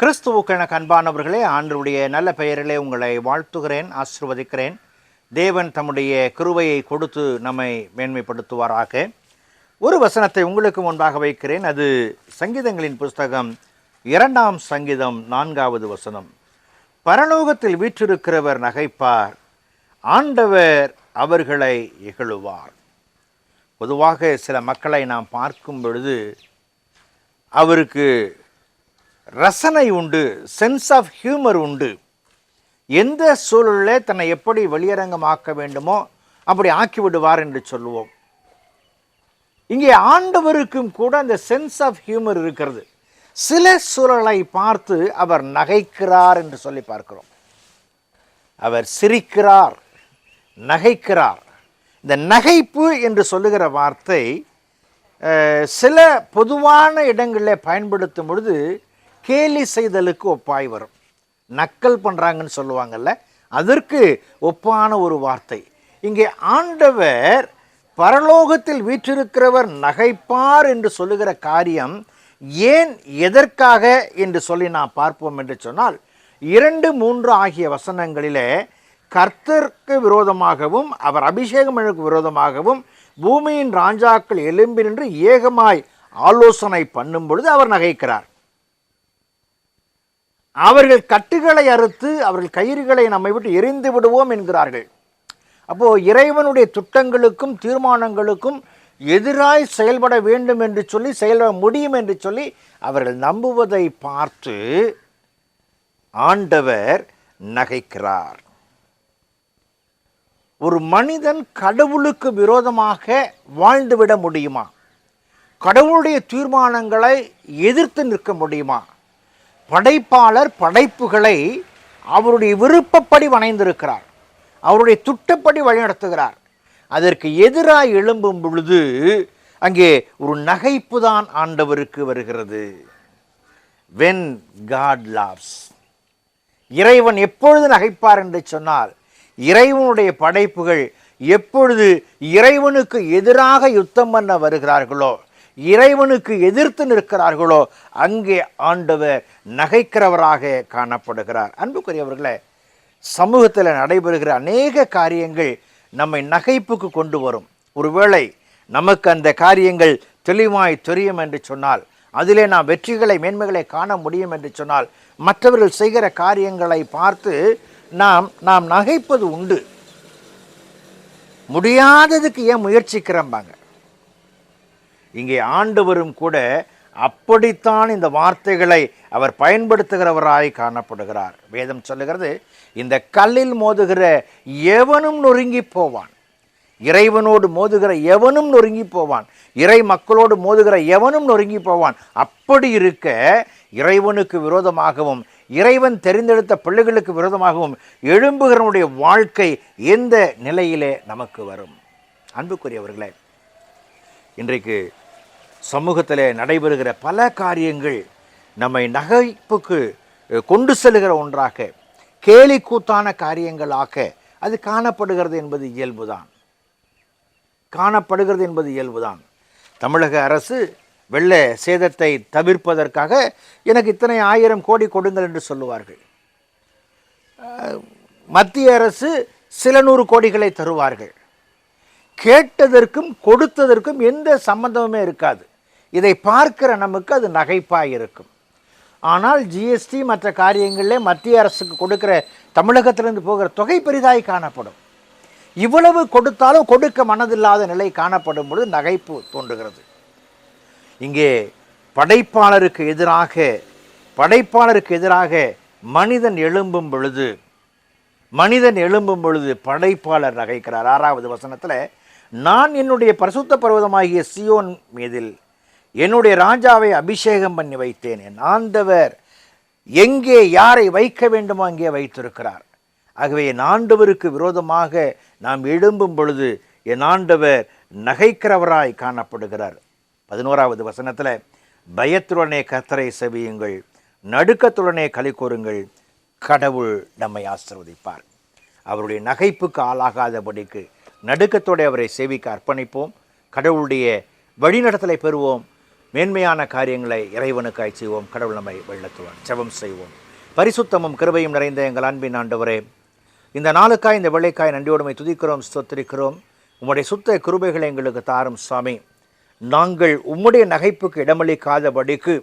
கிறிஸ்துவுக்கென அன்பானவர்களே ஆண்டருடைய நல்ல பெயரிலே உங்களை வாழ்த்துகிறேன் ஆசிர்வதிக்கிறேன். தேவன் தம்முடைய கிருவையை கொடுத்து நம்மை மேன்மைப்படுத்துவாராக. ஒரு வசனத்தை உங்களுக்கு முன்பாக வைக்கிறேன். அது சங்கீதங்களின் புஸ்தகம் இரண்டாம் சங்கீதம் நான்காவது வசனம். பரலோகத்தில் வீற்றிருக்கிறவர் நகைப்பார் ஆண்டவர் அவர்களை இகழுவார். பொதுவாக சில மக்களை நாம் பார்க்கும் பொழுது அவருக்கு ரசனை உண்டு சென்ஸ் ஆஃப் ஹியூமர் உண்டு. எந்த சூழலில் தன்னை எப்படி வெளியரங்கமாக்க வேண்டுமோ அப்படி ஆக்கி விடுவார் என்று சொல்லுவோம். இங்கே ஆண்டவருக்கும் கூட அந்த சென்ஸ் ஆஃப் ஹியூமர் இருக்கிறது. சில சூழலை பார்த்து அவர் நகைக்கிறார் என்று சொல்லி பார்க்கிறோம். அவர் சிரிக்கிறார் நகைக்கிறார். இந்த நகைப்பு என்று சொல்லுகிற வார்த்தை சில பொதுவான இடங்களில் பயன்படுத்தும் பொழுது கேலி செய்தலுக்கு ஒப்பாய் வரும். நக்கல் பண்ணுறாங்கன்னு சொல்லுவாங்கல்ல அதற்கு ஒப்பான ஒரு வார்த்தை. இங்கே ஆண்டவர் பரலோகத்தில் வீற்றிருக்கிறவர் நகைப்பார் என்று சொல்லுகிற காரியம் ஏன் எதற்காக என்று சொல்லி நாம் பார்ப்போம் என்று சொன்னால் இரண்டு மூன்று ஆகிய வசனங்களிலே கர்த்தருக்கு விரோதமாகவும் அவர் அபிஷேகமனுக்கு விரோதமாகவும் பூமியின் ராஜாக்கள் எலும்பி நின்று ஏகமாய் ஆலோசனை பண்ணும் பொழுது அவர் நகைக்கிறார். அவர்கள் கட்டுகளை அறுத்து அவர்கள் கயிறுகளை நம்மை விட்டு எரிந்து விடுவோம் என்கிறார்கள். அப்போ இறைவனுடைய திட்டங்களுக்கும் தீர்மானங்களுக்கும் எதிராய் செயல்பட வேண்டும் என்று சொல்லி செயல்பட முடியும் என்று சொல்லி அவர்கள் நம்புவதை பார்த்து ஆண்டவர் நகைக்கிறார். ஒரு மனிதன் கடவுளுக்கு விரோதமாக வாழ்ந்துவிட முடியுமா? கடவுளுடைய தீர்மானங்களை எதிர்த்து நிற்க முடியுமா? படைப்பாளர் படைப்புகளை அவருடைய விருப்பப்படி வணைந்திருக்கிறார். அவருடைய துட்டப்படி வழிநடத்துகிறார். அதற்கு எதிராக எழும்பும் பொழுது அங்கே ஒரு நகைப்பு தான் ஆண்டவருக்கு வருகிறது. வென் காட் லாவ்ஸ் இறைவன் எப்பொழுது நகைப்பார் என்று சொன்னால் இறைவனுடைய படைப்புகள் எப்பொழுது இறைவனுக்கு எதிராக யுத்தம் பண்ண வருகிறார்களோ இறைவனுக்கு எதிர்த்து நிற்கிறார்களோ அங்கே ஆண்டவர் நகைக்கிறவராக காணப்படுகிறார். அன்புக்குரியவர்களே சமூகத்தில் நடைபெறுகிற அநேக காரியங்கள் நம்மை நகைப்புக்கு கொண்டு வரும். ஒருவேளை நமக்கு அந்த காரியங்கள் தெளிவாய் தெரியும் என்று சொன்னால் அதிலே நாம் வெற்றிகளை மேன்மைகளை காண முடியும் என்று சொன்னால் மற்றவர்கள் செய்கிற காரியங்களை பார்த்து நாம் நாம் நகைப்பது உண்டு. முடியாததுக்கு ஏன் முயற்சிக்கிறம்பாங்க? இங்கே ஆண்டவரும் கூட அப்படித்தான் இந்த வார்த்தைகளை அவர் பயன்படுத்துகிறவராய் காணப்படுகிறார். வேதம் சொல்லுகிறது இந்த கல்லில் மோதுகிற எவனும் நொறுங்கி போவான். இறைவனோடு மோதுகிற எவனும் நொறுங்கி போவான். இறை மக்களோடு மோதுகிற எவனும் நொறுங்கி போவான். அப்படி இருக்க இறைவனுக்கு விரோதமாகவும் இறைவன் தெரிந்தெடுத்த பிள்ளைகளுக்கு விரோதமாகவும் எழும்புகிறவனுடைய வாழ்க்கை எந்த நிலையிலே நமக்கு வரும்? அன்புக்குரியவர்களே இன்றைக்கு சமூகத்தில் நடைபெறுகிற பல காரியங்கள் நம்மை நகைப்புக்கு கொண்டு செல்கிற ஒன்றாக கேலி கூத்தான காரியங்களாக அது காணப்படுகிறது என்பது இயல்புதான். காணப்படுகிறது என்பது இயல்புதான். தமிழக அரசு வெள்ள சேதத்தை தவிர்ப்பதற்காக எனக்கு இத்தனை ஆயிரம் கோடி கொடுங்கள் என்று சொல்லுவார்கள். மத்திய அரசு சில நூறு கோடிகளை தருவார்கள். கேட்டதற்கும் கொடுத்ததற்கும் எந்த சம்பந்தமுமே இருக்காது. இதை பார்க்கிற நமக்கு அது நகைப்பாக இருக்கும். ஆனால் ஜிஎஸ்டி மற்ற காரியங்களிலே மத்திய அரசுக்கு கொடுக்கிற தமிழகத்திலிருந்து போகிற தொகை பெரிதாய் காணப்படும். இவ்வளவு கொடுத்தாலும் கொடுக்க மனதில்லாத நிலை காணப்படும் பொழுது நகைப்பு தோன்றுகிறது. இங்கே படைப்பாளருக்கு எதிராக படைப்பாளருக்கு எதிராக மனிதன் எழும்பும் பொழுது மனிதன் எழும்பும் பொழுது படைப்பாளர் நகைக்கிறார். ஆறாவது வசனத்தில் நான் என்னுடைய பரிசுத்த பர்வதமாகிய சியோன் மீதில் என்னுடைய ராஜாவை அபிஷேகம் பண்ணி வைத்தேன். என் ஆண்டவர் எங்கே யாரை வைக்க வேண்டுமோ அங்கே வைத்திருக்கிறார். ஆகவே என் ஆண்டவருக்கு விரோதமாக நாம் எழும்பும் பொழுது என் ஆண்டவர் நகைக்கிறவராய் காணப்படுகிறார். பதினோராவது வசனத்தில் பயத்துடனே கத்தரை செவியுங்கள் நடுக்கத்துடனே களி கூறுங்கள் கடவுள் நம்மை ஆசிர்வதிப்பார். அவருடைய நகைப்புக்கு ஆளாகாதபடிக்கு நடுக்கத்தோடு அவரை சேவிக்க அர்ப்பணிப்போம். கடவுளுடைய வழிநடத்தலை பெறுவோம். மேன்மையான காரியங்களை இறைவனுக்காய் செய்வோம் கடவுள் நம்மை வெள்ளத்துவான் ஜெபம் செய்வோம். பரிசுத்தமும் கிருபையும் நிறைந்த எங்கள் அன்பின் ஆண்டவரே இந்த நாளுக்காய் இந்த வெள்ளைக்காய் நன்றியோடுமை துதிக்கிறோம் ஸ்தோத்திரிக்கிறோம். உம்முடைய சுத்த கிருபைகளை எங்களுக்கு தாரும் சுவாமி நாங்கள் உம்முடைய நகைப்புக்கு இடமளிக்காதபடிக்கு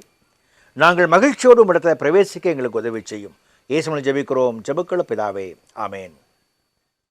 நாங்கள் மகிழ்ச்சியோடு இடத்துல பிரவேசிக்க எங்களுக்கு உதவி செய்யும். இயேசுமலை ஜெபிக்கிறோம். ஜெபக்கள பிதாவே ஆமேன்.